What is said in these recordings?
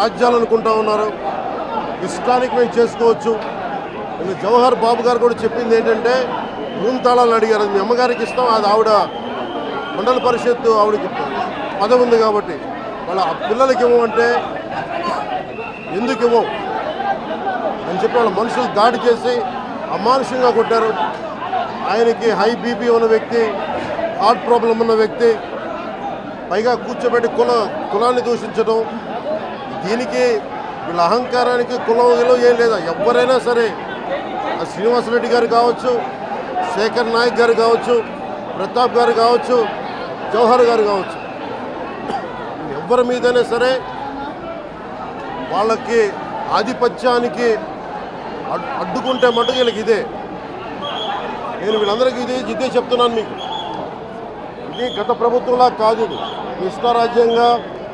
రాజ్యాలు అనుకుంటా ఉన్నారు. ఇష్టానికి మేము చేసుకోవచ్చు. నిన్న జవహర్ బాబు గారు కూడా చెప్పింది ఏంటంటే భూమితాళాలు అడిగారు. మీ అమ్మగారికి ఇస్తాం. అది ఆవిడ మండల పరిషత్తు ఆవిడకి పదవి ఉంది కాబట్టి. వాళ్ళ పిల్లలకి ఇవ్వమంటే ఎందుకు ఇవ్వం? అని చెప్పి వాళ్ళ మనుషులు దాడి చేసి అమానుషంగా కొట్టారు. ఆయనకి హై బీపీ ఉన్న వ్యక్తి హార్ట్ ప్రాబ్లం ఉన్న వ్యక్తి పైగా కూర్చోబెట్టి కుల కులాన్ని దూషించడం దీనికి వీళ్ళ అహంకారానికి కులం విలువ ఏం లేదా. ఎవరైనా సరే ఆ శ్రీనివాసరెడ్డి గారు కావచ్చు శేఖర్ నాయక్ గారు కావచ్చు ప్రతాప్ గారు కావచ్చు జవహర్ గారు కావచ్చు ఎవరి మీదైనా సరే వాళ్ళకి ఆధిపత్యానికి అడ్డుకుంటే మటుకు వీళ్ళకి ఇదే. నేను వీళ్ళందరికీ ఇదే ఇదే చెప్తున్నాను మీకు. ఇది గత ప్రభుత్వంలా కాదు ఇది. ఇష్టారాజ్యంగా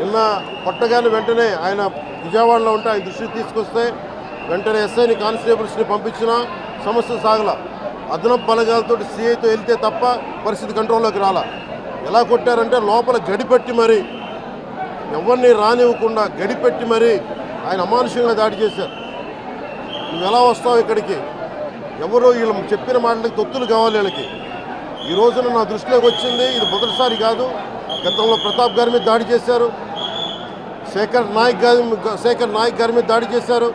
నిన్న పట్టగానే వెంటనే ఆయన విజయవాడలో ఉంటే ఆయన దృష్టికి తీసుకొస్తే వెంటనే ఎస్ఐని కానిస్టేబుల్స్ని పంపించిన సమస్య సాగల. అదనపు బలగాలతో సీఐతో వెళ్తే తప్ప పరిస్థితి కంట్రోల్లోకి రాలా. ఎలా కొట్టారంటే లోపల గడిపెట్టి మరి ఎవరిని రానివ్వకుండా గడిపెట్టి మరి ఆయన అమానుషంగా దాడి చేశారు. నువ్వు ఎలా వస్తావు ఇక్కడికి? ఎవరో వీళ్ళు చెప్పిన మాటలకి తొత్తులు కావాలి వీళ్ళకి. ఈ రోజున నా దృష్టిలోకి వచ్చింది ఇది మొదటిసారి కాదు. గతంలో ప్రతాప్ గారి మీద దాడి చేశారు. శేఖర్ నాయక్ గారి శేఖర్ నాయక్ గారి మీద దాడి చేశారు.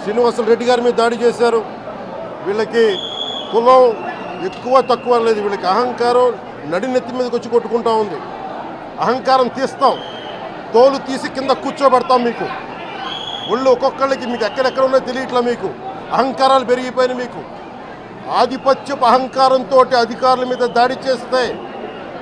శ్రీనివాసులు రెడ్డి గారి మీద దాడి చేశారు. వీళ్ళకి కులం ఎక్కువ తక్కువ లేదు. వీళ్ళకి అహంకారం నడినెత్తి మీదకి వచ్చి కొట్టుకుంటా ఉంది. అహంకారం తీస్తాం. తోలు తీసి కింద కూర్చోబెడతాం మీకు. ఒళ్ళు ఒక్కొక్కళ్ళకి మీకు ఎక్కడెక్కడ ఉన్నాయో తెలియట్లా మీకు. అహంకారాలు పెరిగిపోయినాయి మీకు. ఆధిపత్యపు అహంకారంతో అధికారుల మీద దాడి చేస్తే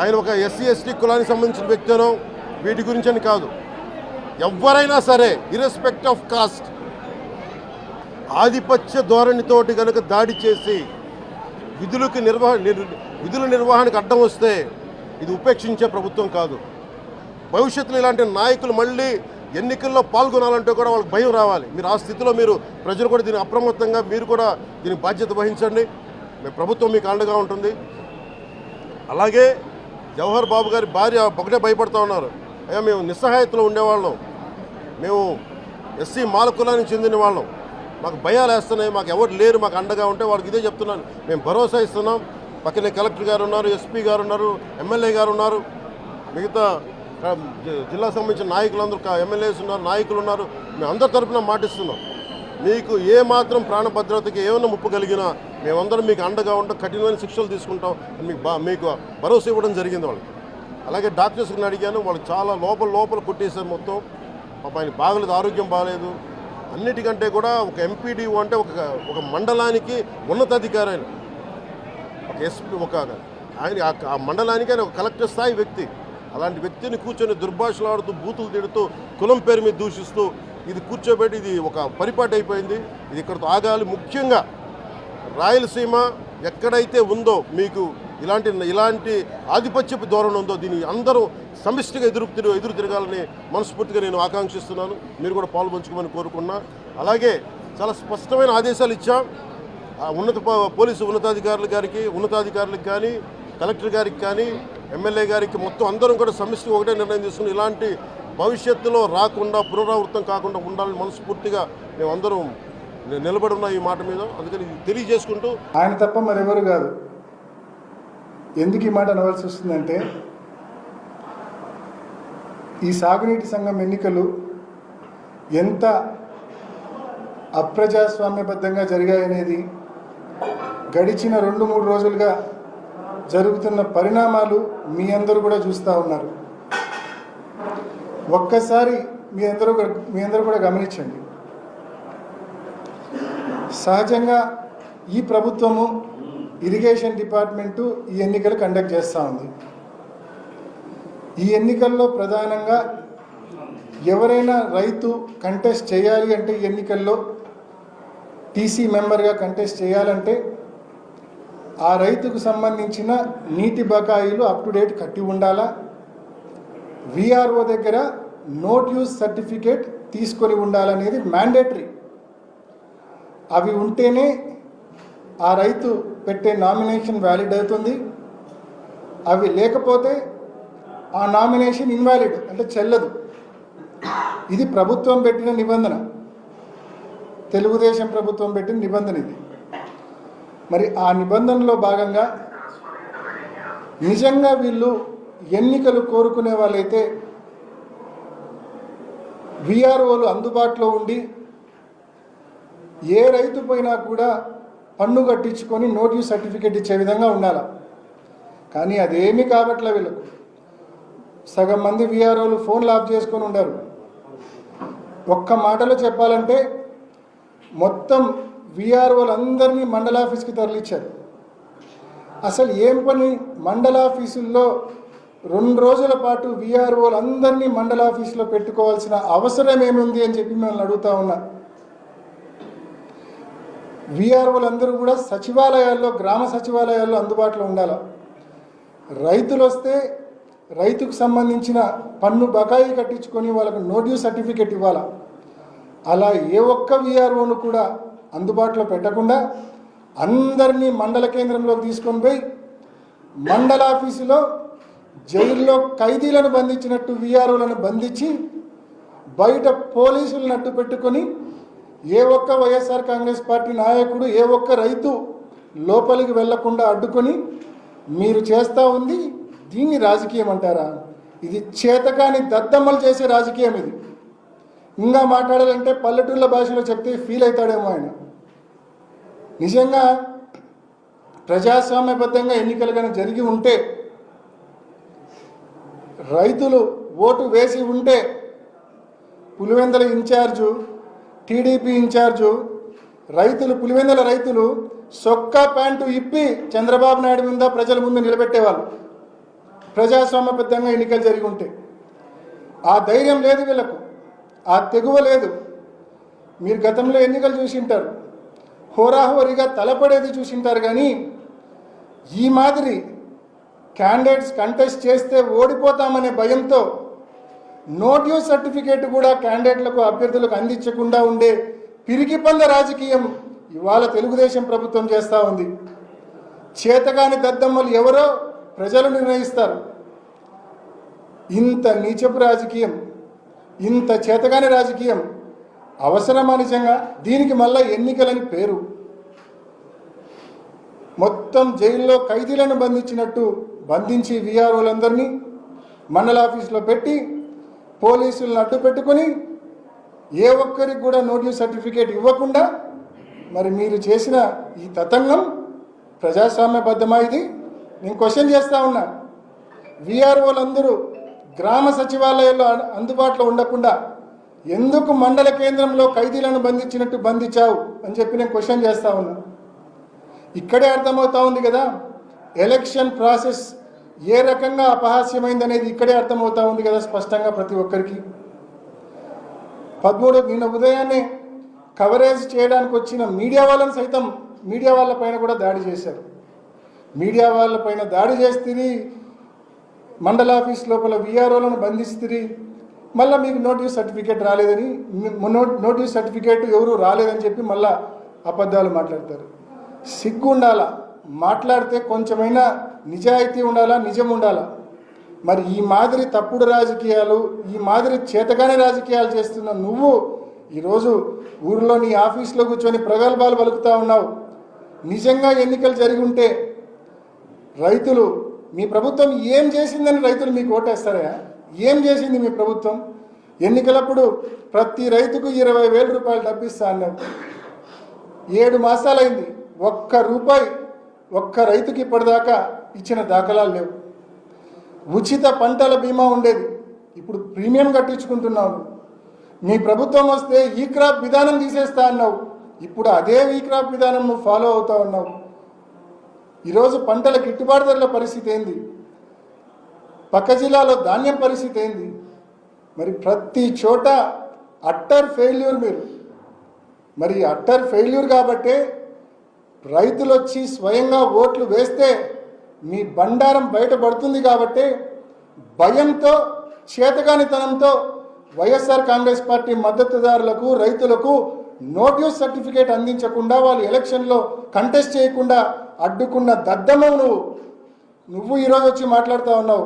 ఆయన ఒక ఎస్సీ ఎస్టీ కులానికి సంబంధించిన వ్యక్తినో వీటి గురించి అని కాదు. ఎవరైనా సరే ఇరెస్పెక్ట్ ఆఫ్ కాస్ట్ ఆధిపత్య ధోరణితోటి కనుక దాడి చేసి విధులకు నిర్వహ విధుల నిర్వహణకు అడ్డం వస్తే ఇది ఉపేక్షించే ప్రభుత్వం కాదు. భవిష్యత్తులో ఇలాంటి నాయకులు మళ్ళీ ఎన్నికల్లో పాల్గొనాలంటే కూడా వాళ్ళకి భయం రావాలి. మీరు ఆ స్థితిలో మీరు ప్రజలు కూడా దీని అప్రమత్తంగా మీరు కూడా దీనికి బాధ్యత వహించండి. మీ ప్రభుత్వం మీకు అండగా ఉంటుంది. అలాగే జవహర్ బాబు గారి భార్య ఒకటే భయపడుతూ ఉన్నారు. అయ్యా మేము నిస్సహాయతలో ఉండేవాళ్ళం. మేము ఎస్సీ మాల కులానికి చెందిన వాళ్ళం. మాకు భయాలు వేస్తున్నాయి మాకు ఎవరు లేరు మాకు అండగా ఉంటే వాళ్ళకి ఇదే చెప్తున్నాను. మేము భరోసా ఇస్తున్నాం. పక్కనే కలెక్టర్ గారు ఉన్నారు ఎస్పీ గారు ఉన్నారు ఎమ్మెల్యే గారు ఉన్నారు. మిగతా జిల్లా సంబంధించిన నాయకులందరూ అందరూ ఎమ్మెల్యేస్ ఉన్నారు నాయకులు ఉన్నారు. మేము అందరి తరఫున మాటిస్తున్నాం. మీకు ఏ మాత్రం ప్రాణ భద్రతకి ఏమైనా ముప్పు కలిగినా మేమందరం మీకు అండగా ఉంటాం కఠినమైన శిక్షలు తీసుకుంటాం మీకు బా మీకు భరోసా ఇవ్వడం జరిగింది వాళ్ళకి. అలాగే డాక్టర్స్ని అడిగాను వాళ్ళు చాలా లోపల లోపల కొట్టేశారు మొత్తం. పాప ఆయన బాగలేదు ఆరోగ్యం బాగలేదు. అన్నిటికంటే కూడా ఒక ఎంపీడీఓ అంటే ఒక ఒక మండలానికి ఉన్నతాధికారి ఆయన. ఒక ఎస్పీ ఒక ఆయన ఆ- ఆ మండలానికి ఆయన ఒక కలెక్టర్ స్థాయి వ్యక్తి. అలాంటి వ్యక్తిని కూర్చొని దుర్భాషలాడుతూ బూతులు తిడుతూ కులం పేరు మీద దూషిస్తూ ఇది కూర్చోబెట్టి ఇది ఒక పరిపాటి అయిపోయింది. ఇది ఇక్కడతో ఆగాలి. ముఖ్యంగా రాయలసీమ ఎక్కడైతే ఉందో మీకు ఇలాంటి ఇలాంటి ఆధిపత్యపు ధోరణి ఉందో దీన్ని అందరూ సమిష్టిగా ఎదురు తిరుగు ఎదురు తిరగాలని మనస్ఫూర్తిగా నేను ఆకాంక్షిస్తున్నాను. మీరు కూడా పాల్పంచుకోమని కోరుకున్నా. అలాగే చాలా స్పష్టమైన ఆదేశాలు ఇచ్చాం. ఉన్నత పోలీసు ఉన్నతాధికారుల గారికి ఉన్నతాధికారులకు కానీ కలెక్టర్ గారికి కానీ ఎమ్మెల్యే గారికి మొత్తం అందరం కూడా సమిష్టి ఒకటే నిర్ణయం తీసుకుని ఇలాంటి భవిష్యత్తులో రాకుండా పునరావృతం కాకుండా ఉండాలని మనస్ఫూర్తిగా మేమందరం నిలబడి ఉన్నాం ఈ మాట మీద అందుకని తెలియజేసుకుంటూ ఆయన తప్ప మరెవరు కాదు. ఎందుకు ఈ మాట అనవలసి వస్తుందంటే ఈ సాగునీటి సంఘం ఎన్నికలు ఎంత అప్రజాస్వామ్యబద్ధంగా జరిగాయనేది గడిచిన రెండు మూడు రోజులుగా జరుగుతున్న పరిణామాలు మీ అందరూ కూడా చూస్తూ ఉన్నారు. ఒక్కసారి మీ అందరూ కూడా- మీ అందరూ కూడా గమనించండి. సహజంగా ఈ ప్రభుత్వము ఇరిగేషన్ డిపార్ట్మెంటు ఈ ఎన్నికలు కండక్ట్ చేస్తూ ఉంది. ఈ ఎన్నికల్లో ప్రధానంగా ఎవరైనా రైతు కంటెస్ట్ చేయాలి అంటే ఈ ఎన్నికల్లో టీసీ మెంబర్గా కంటెస్ట్ చేయాలంటే ఆ రైతుకు సంబంధించిన నీటి బకాయిలు అప్ టు డేట్ కట్టి ఉండాలా? విఆర్ఓ దగ్గర నోట్ యూజ్ సర్టిఫికేట్ తీసుకొని ఉండాలనేది మ్యాండేటరీ అవి ఉంటేనే ఆ రైతు పెట్టే నామినేషన్ వ్యాలిడ్ అవుతుంది. అవి లేకపోతే ఆ నామినేషన్ ఇన్వాలిడ్ అంటే చెల్లదు. ఇది ప్రభుత్వం పెట్టిన నిబంధన. తెలుగుదేశం ప్రభుత్వం పెట్టిన నిబంధన ఇది. మరి ఆ నిబంధనలో భాగంగా నిజంగా వీళ్ళు ఎన్నికలు కోరుకునే వాళ్ళైతే విఆర్ఓలు అందుబాటులో ఉండి ఏ రైతు పోయినా కూడా పన్ను కట్టించుకొని నోటీస్ సర్టిఫికేట్ ఇచ్చే విధంగా ఉండాలి? కానీ అదేమీ కాబట్లే వీళ్ళకు. సగం మంది విఆర్ఓలు ఫోన్లు ఆఫ్ చేసుకొని ఉండరు. ఒక్క మాటలో చెప్పాలంటే మొత్తం విఆర్ఓలు అందరినీ మండల ఆఫీస్కి తరలించారు అసలు ఏం పని మండల ఆఫీసుల్లో రెండు రోజుల పాటు విఆర్ఓలు అందరినీ మండల ఆఫీసులో పెట్టుకోవాల్సిన అవసరం ఏముంది అని చెప్పి మిమ్మల్ని అడుగుతా ఉన్నా. విఆర్ఓలు అందరూ కూడా సచివాలయాల్లో గ్రామ సచివాలయాల్లో అందుబాటులో ఉండాలి. రైతులు వస్తే రైతుకు సంబంధించిన పన్ను బకాయి కట్టించుకొని వాళ్ళకు నోటీస్ సర్టిఫికెట్ ఇవ్వాలా. అలా ఏ ఒక్క విఆర్ఓను కూడా అందుబాటులో పెట్టకుండా అందరినీ మండల కేంద్రంలోకి తీసుకొని పోయి మండల ఆఫీసులో జైల్లో ఖైదీలను బంధించినట్టు విఆర్ఓలను బంధించి బయట పోలీసులను అట్టు పెట్టుకొని ఏ ఒక్క వైఎస్ఆర్ కాంగ్రెస్ పార్టీ నాయకుడు ఏ ఒక్క రైతు లోపలికి వెళ్ళకుండా అడ్డుకొని మీరు చేస్తూ ఉంది దీన్ని రాజకీయం అంటారా? ఇది చేతకాని దద్దమ్మలు చేసే రాజకీయం ఇది. ఇంకా మాట్లాడాలంటే పల్లెటూళ్ళ భాషలో చెప్తే ఫీల్ అవుతాడేమో ఆయన. నిజంగా ప్రజాస్వామ్యబద్ధంగా ఎన్నికలు కానీ జరిగి ఉంటే రైతులు ఓటు వేసి ఉంటే పులివెందల ఇన్ఛార్జు టీడీపీ ఇన్ఛార్జు రైతులు పులివెందల రైతులు సొక్కా ప్యాంటు ఇప్పి చంద్రబాబు నాయుడు మీద ప్రజల ముందు నిలబెట్టేవాళ్ళు. ప్రజాస్వామ్యబద్ధంగా ఎన్నికలు జరిగి ఉంటే. ఆ ధైర్యం లేదు వీళ్ళకు. ఆ తెగువ లేదు. మీరు గతంలో ఎన్నికలు చూసింటారు. హోరాహోరీగా తలపడేది చూసింటారు కానీ ఈ మాదిరి క్యాండిడేట్స్ కంటెస్ట్ చేస్తే ఓడిపోతామనే భయంతో నోట్యూస్ సర్టిఫికేట్ కూడా క్యాండిడేట్లకు అభ్యర్థులకు అందించకుండా ఉండే పిరికిపంద రాజకీయం ఇవాళ తెలుగుదేశం ప్రభుత్వం చేస్తూ ఉంది. చేతగాని దద్దమ్మలు ఎవరో ప్రజలు నిర్ణయిస్తారు. ఇంత నీచపు రాజకీయం ఇంత చేతగాని రాజకీయం అవసరమా నిజంగా? దీనికి మళ్ళా ఎన్నికలని పేరు. మొత్తం జైల్లో ఖైదీలను బంధించినట్టు బంధించి విఆర్ఓలందరినీ మండల ఆఫీసులో పెట్టి పోలీసులను అడ్డు పెట్టుకొని ఏ ఒక్కరికి కూడా నోటీస్ సర్టిఫికేట్ ఇవ్వకుండా మరి మీరు చేసిన ఈ తతంగం ప్రజాస్వామ్యబద్ధమా ఇది నేను క్వశ్చన్ చేస్తా ఉన్నా విఆర్ఓలందరూ గ్రామ సచివాలయాల్లో అందుబాటులో ఉండకుండా ఎందుకు మండల కేంద్రంలో ఖైదీలను బంధించినట్టు బంధించావు అని చెప్పి నేను క్వశ్చన్ చేస్తా ఉన్నా. ఇక్కడే అర్థమవుతా ఉంది కదా? ఎలక్షన్ ప్రాసెస్ ఏ రకంగా అపహాస్యమైంది అనేది ఇక్కడే అర్థమవుతా ఉంది కదా స్పష్టంగా ప్రతి ఒక్కరికి? పదమూడు నిన్న ఉదయాన్నే కవరేజ్ చేయడానికి వచ్చిన మీడియా వాళ్ళని సైతం మీడియా వాళ్ళపైన కూడా దాడి చేశారు. మీడియా వాళ్ళపైన దాడి చేస్తుంది మండల ఆఫీస్ లోపల విఆర్ఓలను బంధిస్తుంది మళ్ళీ మీకు నోటీస్ సర్టిఫికేట్ రాలేదని నోటీస్ సర్టిఫికేట్ ఎవరు రాలేదని చెప్పి మళ్ళీ అబద్ధాలు మాట్లాడతారు. సిగ్గు ఉండాలా మాట్లాడితే కొంచెమైనా నిజాయితీ ఉండాలా? నిజం ఉండాలా? మరి ఈ మాదిరి తప్పుడు రాజకీయాలు ఈ మాదిరి చేతగానే రాజకీయాలు చేస్తున్న నువ్వు ఈరోజు ఊరిలో నీ ఆఫీస్లో కూర్చొని ప్రగల్భాలు పలుకుతా ఉన్నావు. నిజంగా ఎన్నికలు జరిగి ఉంటే రైతులు మీ ప్రభుత్వం ఏం చేసిందని రైతులు మీకు ఓటేస్తారా ఏం చేసింది మీ ప్రభుత్వం? ఎన్నికలప్పుడు ప్రతి రైతుకు ఇరవై వేల రూపాయలు డబ్బిస్తా అన్నావు. ఏడు మాసాలైంది. ఒక్క రూపాయి ఒక్క రైతుకి ఇప్పటిదాకా ఇచ్చిన దాఖలాలు లేవు. ఉచిత పంటల బీమా ఉండేది. ఇప్పుడు ప్రీమియం కట్టించుకుంటున్నావు. మీ ప్రభుత్వం వస్తే ఈ క్రాప్ విధానం తీసేస్తా అన్నావు. ఇప్పుడు అదే ఈ క్రాప్ విధానం నువ్వు ఫాలో అవుతా ఉన్నావు ఈరోజు పంటల గిట్టుబాటు ధరల పరిస్థితి ఏంది? పక్క జిల్లాలో ధాన్యం పరిస్థితి ఏంది? మరి ప్రతి చోట అట్టర్ ఫెయిల్యూర్ మీరు. మరి అట్టర్ ఫెయిల్యూర్ కాబట్టే రైతులు వచ్చి స్వయంగా ఓట్లు వేస్తే మీ బండారం బయటపడుతుంది కాబట్టి భయంతో చేతగానితనంతో వైఎస్ఆర్ కాంగ్రెస్ పార్టీ మద్దతుదారులకు రైతులకు నోటీస్ సర్టిఫికేట్ అందించకుండా వాళ్ళు ఎలక్షన్లో కంటెస్ట్ చేయకుండా అడ్డుకున్న దద్దమ్మ నువ్వు నువ్వు ఈరోజు వచ్చి మాట్లాడుతూ ఉన్నావు.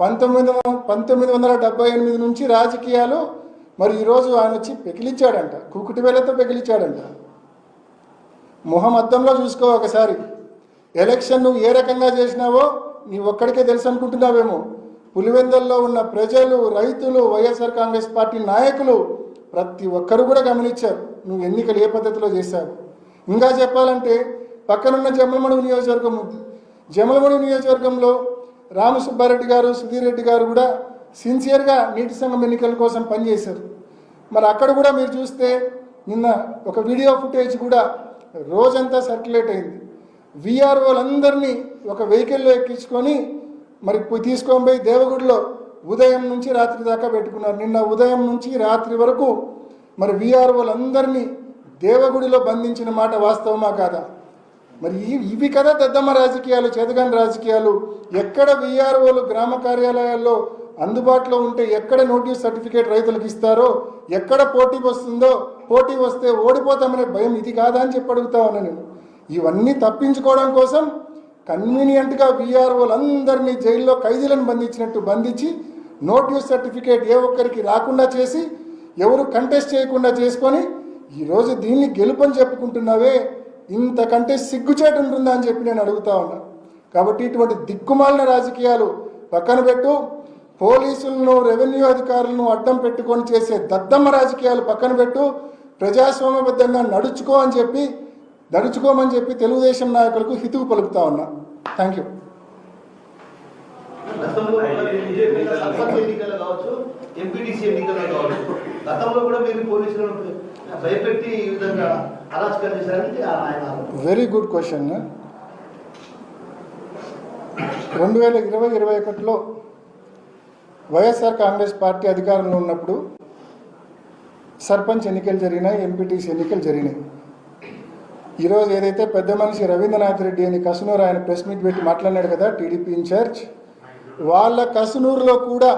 పంతొమ్మిది పంతొమ్మిది వందల డెబ్బై ఎనిమిది నుంచి రాజకీయాలు మరి ఈరోజు ఆయన వచ్చి పెకిలిచ్చాడంట కుకుటి వేలతో పెకిలిచ్చాడంట. మొహం అద్దంలో చూసుకో ఒకసారి. ఎలక్షన్ నువ్వు ఏ రకంగా చేసినావో నీ ఒక్కడికే తెలుసు అనుకుంటున్నావేమో. పులివెందల్లో ఉన్న ప్రజలు రైతులు వైఎస్ఆర్ కాంగ్రెస్ పార్టీ నాయకులు ప్రతి ఒక్కరు కూడా గమనించారు. నువ్వు ఎన్నికలు ఏ పద్ధతిలో చేశావు? ఇంకా చెప్పాలంటే పక్కనున్న జమలమడుగు నియోజకవర్గం ఉంది జమలమడుగు నియోజకవర్గంలో రామసుబ్బారెడ్డి గారు సుధీర్ రెడ్డి గారు కూడా సిన్సియర్గా నీటి సంఘం ఎన్నికల కోసం పనిచేశారు. మరి అక్కడ కూడా మీరు చూస్తే నిన్న ఒక వీడియో ఫుటేజ్ కూడా రోజంతా సర్క్యులేట్ అయింది. విఆర్ఓలందరినీ ఒక వెహికల్లో ఎక్కించుకొని మరి తీసుకొని పోయి దేవగుడిలో ఉదయం నుంచి రాత్రి దాకా పెట్టుకున్నారు. నిన్న ఉదయం నుంచి రాత్రి వరకు మరి విఆర్ఓలందరినీ దేవగుడిలో బంధించిన మాట వాస్తవమా కాదా? మరి ఇవి కదా దద్దమ్మ రాజకీయాలు చేతగాని రాజకీయాలు. ఎక్కడ విఆర్ఓలు గ్రామ కార్యాలయాల్లో అందుబాటులో ఉంటే ఎక్కడ నోటీస్ సర్టిఫికేట్ రైతులకు ఇస్తారో ఎక్కడ పోటీ వస్తుందో పోటీ వస్తే ఓడిపోతామనే భయం ఇది కాదా అని చెప్పి అడుగుతా ఉన్నా నేను ఇవన్నీ తప్పించుకోవడం కోసం కన్వీనియంట్గా వీఆర్ఓలందరినీ జైల్లో ఖైదీలను బంధించినట్టు బంధించి నోటీస్ సర్టిఫికేట్ ఏ ఒక్కరికి రాకుండా చేసి ఎవరు కంటెస్ట్ చేయకుండా చేసుకొని ఈరోజు దీన్ని గెలుపని చెప్పుకుంటున్నావే ఇంతకంటే సిగ్గుచేటు ఉంటుందా అని చెప్పి నేను అడుగుతా ఉన్నా. కాబట్టి ఇటువంటి దిక్కుమాలిన రాజకీయాలు పక్కన పెట్టు పోలీసులను రెవెన్యూ అధికారులను అడ్డం పెట్టుకొని చేసే దద్దమ్మ రాజకీయాలు పక్కన పెట్టు ప్రజాస్వామ్యబద్ధంగా నడుచుకో అని చెప్పి నడుచుకోమని చెప్పి తెలుగుదేశం నాయకులకు హితువు పలుకుతా ఉన్నా. Thank you. Very good question రెండు వేల ఇరవై ఇరవై ఒకటిలో వైఎస్ఆర్ కాంగ్రెస్ పార్టీ అధికారంలో ఉన్నప్పుడు సర్పంచ్ ఎన్నికలు జరిగినాయి ఎంపీటీసీ ఎన్నికలు జరిగినాయి. ఈరోజు ఏదైతే పెద్ద మనిషి రవీంద్రనాథ్ రెడ్డి అని కసునూరు ఆయన ప్రెస్ మీట్ పెట్టి మాట్లాడినాడు కదా టీడీపీ ఇన్ఛార్జ్ వాళ్ళ కసునూరులో కూడా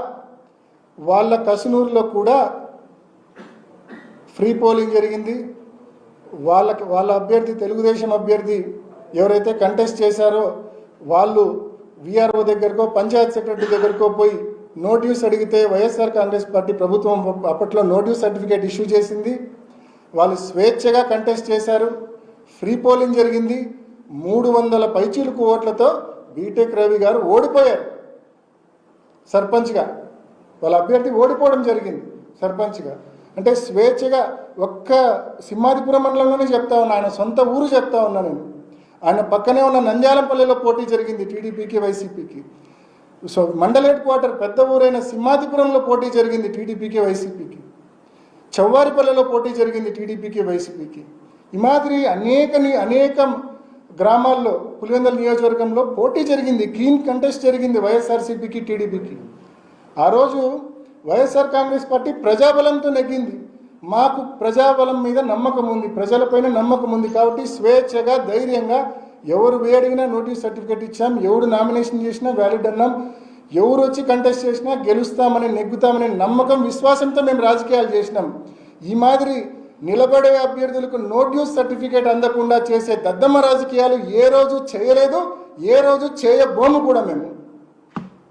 వాళ్ళ కసునూరులో కూడా ఫ్రీ పోలింగ్ జరిగింది. వాళ్ళకి వాళ్ళ అభ్యర్థి తెలుగుదేశం అభ్యర్థి ఎవరైతే కంటెస్ట్ చేశారో వాళ్ళు విఆర్ఓ దగ్గరకో పంచాయత్ సెక్రటరీ దగ్గరకో పోయి నోటీస్ అడిగితే వైఎస్ఆర్ కాంగ్రెస్ పార్టీ ప్రభుత్వం అప్పట్లో నోటీస్ సర్టిఫికేట్ ఇష్యూ చేసింది. వాళ్ళు స్వేచ్ఛగా కంటెస్ట్ చేశారు. ఫ్రీ పోలింగ్ జరిగింది. మూడు వందల పైచీలకు ఓట్లతో బీటెక్ రవి గారు ఓడిపోయారు. సర్పంచ్గా. వాళ్ళ అభ్యర్థి ఓడిపోవడం జరిగింది. సర్పంచ్గా. అంటే స్వేచ్ఛగా ఒక్క సింహాదిపురం మండలంలోనే చెప్తా ఉన్నా. ఆయన సొంత ఊరు చెప్తా ఉన్నా నేను. ఆయన పక్కనే ఉన్న నంద్యాలంపల్లిలో పోటీ జరిగింది టీడీపీకి వైసీపీకి. సో మండల హెడ్ క్వార్టర్ పెద్ద ఊరైన సింహాదిపురంలో పోటీ జరిగింది టీడీపీకి వైసీపీకి. చౌవారిపల్లెలో పోటీ జరిగింది టీడీపీకి వైసీపీకి. ఈ మాదిరి అనేక అనేక గ్రామాల్లో పులివెందల నియోజకవర్గంలో పోటీ జరిగింది. క్లీన్ కంటెస్ట్ జరిగింది వైఎస్ఆర్సీపీకి టీడీపీకి. ఆ రోజు వైఎస్ఆర్ కాంగ్రెస్ పార్టీ ప్రజాబలంతో నెగ్గింది. మాకు ప్రజాబలం మీద నమ్మకం ఉంది. ప్రజలపైన నమ్మకం ఉంది కాబట్టి స్వేచ్ఛగా ధైర్యంగా ఎవరు వేడిగినా నోటీస్ సర్టిఫికేట్ ఇచ్చాం ఎవడు నామినేషన్ చేసినా వ్యాలిడ్ అన్నాం ఎవరు వచ్చి కంటెస్ట్ చేసినా గెలుస్తామని నెగ్గుతామనే నమ్మకం విశ్వాసంతో మేము రాజకీయాలు చేసినాం. ఈ మాదిరి నిలబడే అభ్యర్థులకు నోట్యూస్ సర్టిఫికేట్ అందకుండా చేసే దద్దమ్మ రాజకీయాలు ఏ రోజు చేయలేదు ఏ రోజు చేయబోము కూడా మేము.